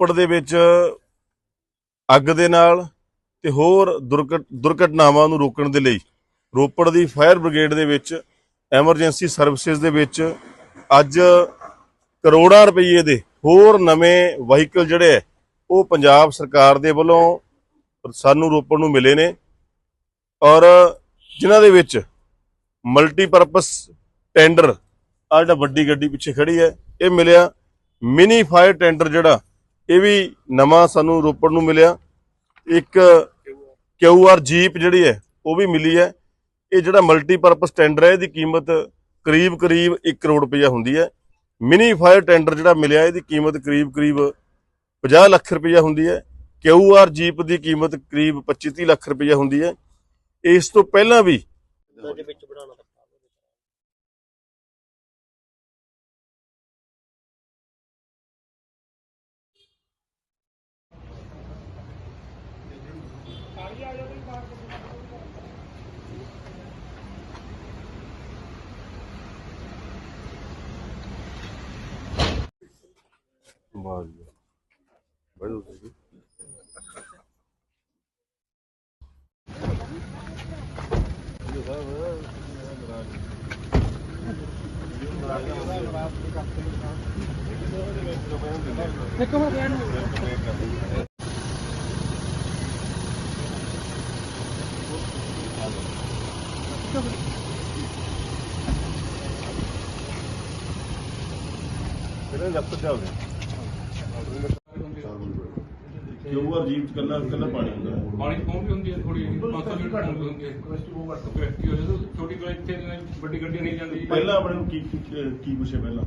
ਰੋਪੜ ਦੇ ਵਿੱਚ ਅੱਗ ਦੇ ਨਾਲ ਤੇ ਹੋਰ ਦੁਰਘਟ- ਦੁਰਘਟਨਾਵਾਂ ਨੂੰ ਰੋਕਣ ਦੇ ਲਈ ਰੋਪੜ ਦੀ ਫਾਇਰ ਬ੍ਰਿਗੇਡ ਦੇ ਵਿੱਚ ਐਮਰਜੈਂਸੀ ਸਰਵਿਸਿਜ਼ ਦੇ ਵਿੱਚ ਅੱਜ ਕਰੋੜਾਂ ਰੁਪਏ ਦੇ ਹੋਰ ਨਵੇਂ ਵਹੀਕਲ ਜਿਹੜੇ ਹੈ, ਉਹ ਪੰਜਾਬ ਸਰਕਾਰ ਦੇ ਵੱਲੋਂ ਸਾਨੂੰ ਰੋਪੜ ਨੂੰ ਮਿਲੇ ਨੇ ਔਰ ਜਿਨ੍ਹਾਂ ਦੇ ਵਿੱਚ ਮਲਟੀਪਰਪਸ ਟੈਂਡਰ ਆ ਜਿਹੜਾ ਵੱਡੀ ਗੱਡੀ ਪਿੱਛੇ ਖੜੀ ਹੈ, ਇਹ ਮਿਲਿਆ। ਮਿਨੀ ਫਾਇਰ ਟੈਂਡਰ ਜਿਹੜਾ ਇਹ ਵੀ ਨਵਾਂ ਸਾਨੂੰ ਰੋਪੜ ਨੂੰ ਮਿਲਿਆ। ਇੱਕ ਕਿਊਆਰ ਜੀਪ ਜਿਹੜੀ ਹੈ, ਉਹ ਵੀ ਮਿਲੀ ਹੈ। ਇਹ ਜਿਹੜਾ ਮਲਟੀਪਰਪਸ ਟੈਂਡਰ ਹੈ, ਇਹਦੀ ਕੀਮਤ ਕਰੀਬ ਕਰੀਬ 1 ਕਰੋੜ ਰੁਪਈਆ ਹੁੰਦੀ ਹੈ। ਮਿਨੀ ਫਾਇਰ ਟੈਂਡਰ ਜਿਹੜਾ ਮਿਲਿਆ, ਇਹਦੀ ਕੀਮਤ ਕਰੀਬ ਕਰੀਬ 50 ਲੱਖ ਰੁਪਈਆ ਹੁੰਦੀ ਹੈ। ਕਿਊਆਰ ਜੀਪ ਦੀ ਕੀਮਤ ਕਰੀਬ 25 30 ਲੱਖ ਰੁਪਈਆ ਹੁੰਦੀ ਹੈ। ਇਸ ਤੋਂ ਪਹਿਲਾਂ ਵੀ ਵਾਹ ਜੀ ਬੜੀ ਜੀ। ਕਿਹੜੇ ਦਫ਼ਤਰ ਚ ਕੱਲਾ ਕੱਲਾ ਪਾਣੀ ਹੁੰਦਾ ਹੈ। ਪਾਣੀ ਪਹੁੰਚ ਵੀ ਹੁੰਦੀ ਹੈ। ਥੋੜੀ 500 ਲੀਟਰ ਪਹੁੰਚ ਹੁੰਦੀ ਹੈ ਕਪੈਸਿਟੀ ਹੋ ਜਾਂਦੀ? ਹੈ ਛੋਟੀ ਗੱਡੀ ਇੱਥੇ ਵੱਡੀ ਗੱਡੀ ਨਹੀਂ ਜਾਂਦੀ। ਪਹਿਲਾਂ ਆਪਣੇ ਨੂੰ ਕੀ ਕੀ ਪਹਿਲਾਂ?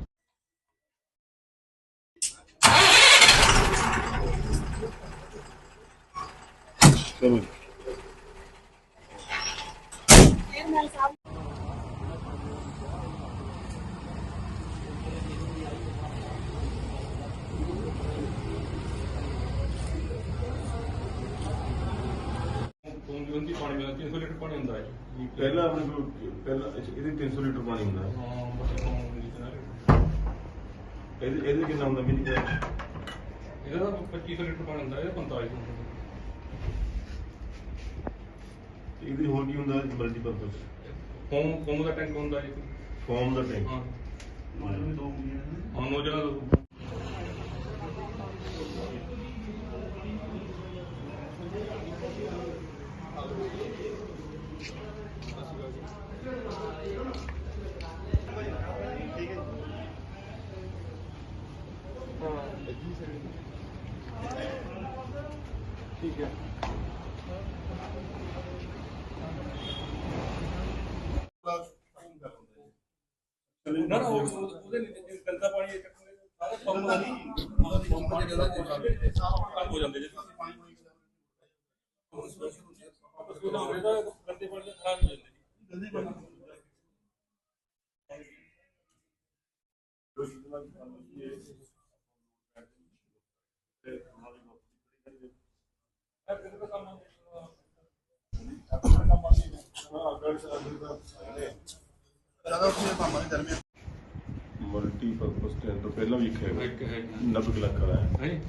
ਚਲੋ ਜੀ। ਪਹੁੰਚ ਵੀ ਹੁੰਦੀ ਪਾਣੀ ਮਿਲਦਾ 300 ਲੀਟਰ ਪਾਣੀ ਹੁੰਦਾ ਹੈ ਜੀ। ਪਹਿਲਾਂ ਆਪਣੇ ਕੋਲ ਪਹਿਲਾਂ ਇਹਦੇ 300 ਲੀਟਰ ਪਾਣੀ ਹੁੰਦਾ। ਹੈ ਹਾਂ ਬਸ ਪਹੁੰਚ ਹੁੰਦੀ ਹੈ ਇਹਦੇ ਇਹਦੇ ਕਿੰਨਾ ਹੁੰਦਾ ਮਿਨੀ ਕੈਸ਼ ਇਹਦਾ ਤਾਂ 2500 ਲੀਟਰ ਪਾਣੀ ਹੁੰਦਾ ਹੈ ਇਹਦਾ 4500 ਹੁੰਦਾ। ਇਹਦੀ ਹੋਰ ਕੀ ਹੁੰਦਾ ਮਲਟੀਪਰਪਸ ਫੋਮ ਫੋਮ ਦਾ ਟੈਂਕ ਹੁੰਦਾ ਜੀ। ਫੋਮ ਦਾ ਟੈਂਕ। ਹਾਂ। ਹਾਂ ਨੋ ਜਗ੍ਹਾ ਨਾ ਨਾ ਉਹ- ਉਹ- ਉਹਦੇ ਨਹੀਂ ਗੰਦਾ ਪਾਣੀ ਚੱਕੋਗੇ ਸਾਰਾ ਪੰਪ ਦਾ ਨਹੀਂ ਪੰਪ ਦੀ ਜਗ੍ਹਾ ਤੇ ਹੋ ਜਾਂਦੇ ਜੀ ਆਪਸ ਵਿੱਚ ਹੋ ਜਾਂਦਾ ਗੰਦੇ ਪਾਣੀ ਨਾਲ ਖਰਾਬ ਹੋ ਜਾਂਦੇ ਜੀ। ਮਲਟੀਪਰਪਸ ਟੈਂਡਰ ਪਹਿਲਾਂ ਵੀ ਇੱਕ ਹੈਗਾ ਇੱਕ ਹੈ 90 ਲੱਖ ਵਾਲਾ ਹੈ। ਹੈ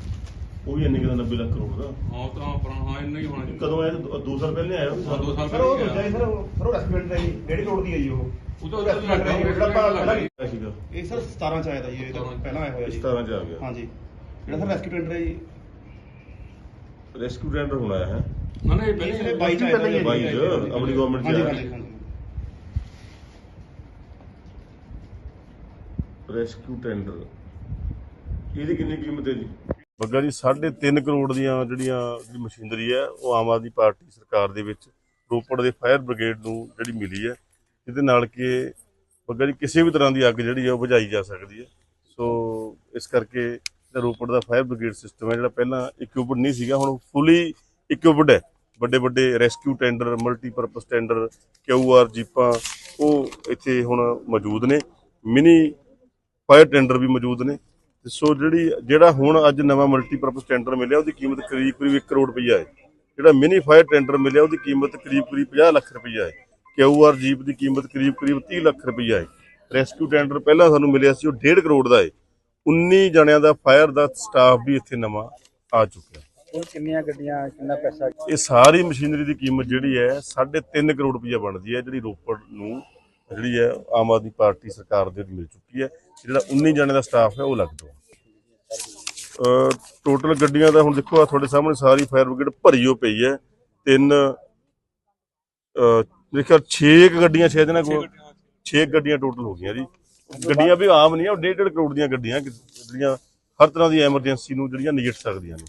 ਉਹ ਵੀ ਇੰਨੇ ਕਿਦਾ 90 ਲੱਖ ਕਰੋੜ ਦਾ। ਹਾਂ ਤਾਂ ਪੁਰਾਣਾ ਹਾਂ ਇੰਨਾ ਹੀ ਹੋਣਾ ਜੀ। ਕਦੋਂ ਆਇਆ? ਦੋ ਦੋ ਸਾਲ ਪਹਿਲੇ ਆਇਆ ਹਾਂ, ਦੋ ਸਾਲ ਸਰ ਉਹ ਪਹਿਲਾਂ ਦੂਜਾ ਹੀ ਸਰ ਉਹ- ਸਰ ਉਹ ਰੈਸਟੋਰੈਂਟ ਦਾ ਜੀ। ਡੇਢ ਕਰੋੜ ਦੀ ਹੈ ਜੀ ਉਹ। ਉਹ ਤਾਂ ਰੈਸਟੋਰੈਂਟ ਦਾ ਜੀ, ਜਿਹੜਾ ਆਪਾਂ ਪਹਿਲਾਂ ਆਇਆ ਸੀਗਾ। ਇਹ ਸਰ 17 ਚ ਆਇਆ ਦਾ ਜੀ ਇਹ ਤਾਂ ਪਹਿਲਾਂ ਆਇਆ ਹੋਇਆ ਜੀ। 17 ਚ ਆ ਗਿਆ। ਹਾਂਜੀ। ਜਿਹੜਾ ਸਰ ਰੈਸਟੋਰੈਂਟ ਹੈ ਜੀ ਰੈਸਕਿਊ ਟੈਂਡਰ ਹੁਣ ਆਇਆ ਹੈ। ਨਾ ਨਾ ਇਹ ਇਹ ਪਹਿਲੇ ਸਰ 22 ਚ ਆਇਆ ਪਹਿਲਾਂ ਹੀ ਹੈ ਜੀ, 22 ਚ, ਆਪਣੀ government ਚ ਹਾਂਜੀ ਆਇਆ। ਹਾਂਜੀ ਹਾਂਜੀ। ਰੈਸਕਿਊ ਟੈਂਡਰ ਇਹਦੀ ਕਿੰਨੀ ਕੀਮਤ ਹੈ ਜੀ? ਬੱਗਾ ਜੀ 3.5 ਕਰੋੜ ਦੀਆਂ ਜਿਹੜੀਆਂ ਜਿਹੜੀ ਮਸ਼ੀਨਰੀ ਹੈ ਉਹ ਆਮ ਆਦਮੀ ਪਾਰਟੀ ਸਰਕਾਰ ਦੇ ਵਿੱਚ ਰੋਪੜ ਦੇ ਫਾਇਰ ਬ੍ਰਿਗੇਡ ਨੂੰ ਜਿਹੜੀ ਮਿਲੀ ਹੈ ਜਿਹਦੇ ਨਾਲ ਕਿ ਬੱਗਾ ਜੀ ਕਿਸੇ ਵੀ ਤਰ੍ਹਾਂ ਦੀ ਅੱਗ ਜਿਹੜੀ ਹੈ ਉਹ ਬੁਝਾਈ ਜਾ ਸਕਦੀ ਹੈ। ਸੋ ਇਸ ਕਰਕੇ ਜਿਹੜਾ ਰੋਪੜ ਦਾ ਫਾਇਰ ਬ੍ਰਿਗੇਡ ਸਿਸਟਮ ਹੈ ਜਿਹੜਾ ਪਹਿਲਾਂ ਇਕਵਿਪਡ ਨਹੀਂ ਸੀਗਾ, ਹੁਣ ਫੁੱਲੀ ਇਕਵਿਪਡ ਹੈ। ਵੱਡੇ ਵੱਡੇ rescue tender multipurpose tender QR ਜੀਪਾਂ, ਉਹ ਇੱਥੇ ਹੁਣ ਮੌਜੂਦ ਨੇ। ਮਿਨੀ ਫਾਇਰ ਟੈਂਡਰ ਵੀ ਮੌਜੂਦ ਨੇ। ਤੇ ਸੋ ਜਿਹੜੀ, ਜਿਹੜਾ ਹੁਣ ਅੱਜ ਨਵਾਂ ਮਲਟੀਪਰਪਸ ਟੈਂਡਰ ਮਿਲਿਆ, ਉਹਦੀ ਕੀਮਤ ਕਰੀਬ ਕਰੀਬ 1 ਕਰੋੜ ਰੁਪਈਆ ਹੈ। ਜਿਹੜਾ ਮਿਨੀ ਫਾਇਰ ਟੈਂਡਰ ਮਿਲਿਆ, ਉਹਦੀ ਕੀਮਤ ਕਰੀਬ ਕਰੀਬ 50 ਲੱਖ ਰੁਪਈਆ ਹੈ। ਕਿਊਆਰ ਜੀਪ ਦੀ ਕੀਮਤ ਕਰੀਬ ਕਰੀਬ 30 ਲੱਖ ਰੁਪਈਆ ਹੈ। ਰੈਸਕਿਊ ਟੈਂਡਰ ਪਹਿਲਾਂ ਸਾਨੂੰ ਮਿਲਿਆ ਸੀ, ਉਹ 1.5 ਕਰੋੜ ਦਾ ਹੈ। 19 ਜਣਿਆਂ ਦਾ ਫਾਇਰ ਦਾ ਸਟਾਫ ਵੀ ਇੱਥੇ ਨਵਾਂ ਆ ਚੁੱਕਿਆ। ਹੁਣ ਕਿੰਨੀਆਂ ਗੱਡੀਆਂ ਕਿੰਨਾ ਪੈਸਾ? ਇਹ ਸਾਰੀ ਮਸ਼ੀਨਰੀ ਦੀ ਕੀਮਤ ਜਿਹੜੀ ਹੈ 3.5 ਕਰੋੜ ਰੁਪਈਆ ਬਣਦੀ ਹੈ ਜਿਹੜੀ ਰੋਪੜ ਨੂੰ ਜਿਹੜੀ ਹੈ ਆਮ ਆਦਮੀ ਪਾਰਟੀ ਸਰਕਾਰ ਦੇ ਮਿਲ ਚੁੱਕੀ ਹੈ। ਜਿਹੜਾ 19 ਜਣੇ ਦਾ ਸਟਾਫ ਹੈ ਉਹ ਲੱਗ ਦੋ ਟੋਟਲ ਗੱਡੀਆਂ ਦਾ ਹੁਣ ਦੇਖੋ ਆ ਤੁਹਾਡੇ ਸਾਹਮਣੇ ਸਾਰੀ ਫਾਇਰ ਬ੍ਰਿਗੇਡ ਭਰੀ ਹੋ ਪਈ ਹੈ। ਤਿੰਨ ਖਿਆਲ 6 ਗੱਡੀਆਂ ਸ਼ਾਇਦ ਇਹਨਾਂ ਕੋਲ 6 ਗੱਡੀਆਂ ਟੋਟਲ ਹੋ ਗਈਆਂ ਜੀ। ਗੱਡੀਆਂ ਵੀ ਆਮ ਨਹੀਂ ਆ 1.5 ਕਰੋੜ ਦੀਆਂ ਗੱਡੀਆਂ ਜਿਹੜੀਆਂ ਹਰ ਤਰ੍ਹਾਂ ਦੀ ਐਮਰਜੈਂਸੀ ਨੂੰ ਜਿਹੜੀਆਂ ਨਜਿੱਠ ਸਕਦੀਆਂ ਨੇ।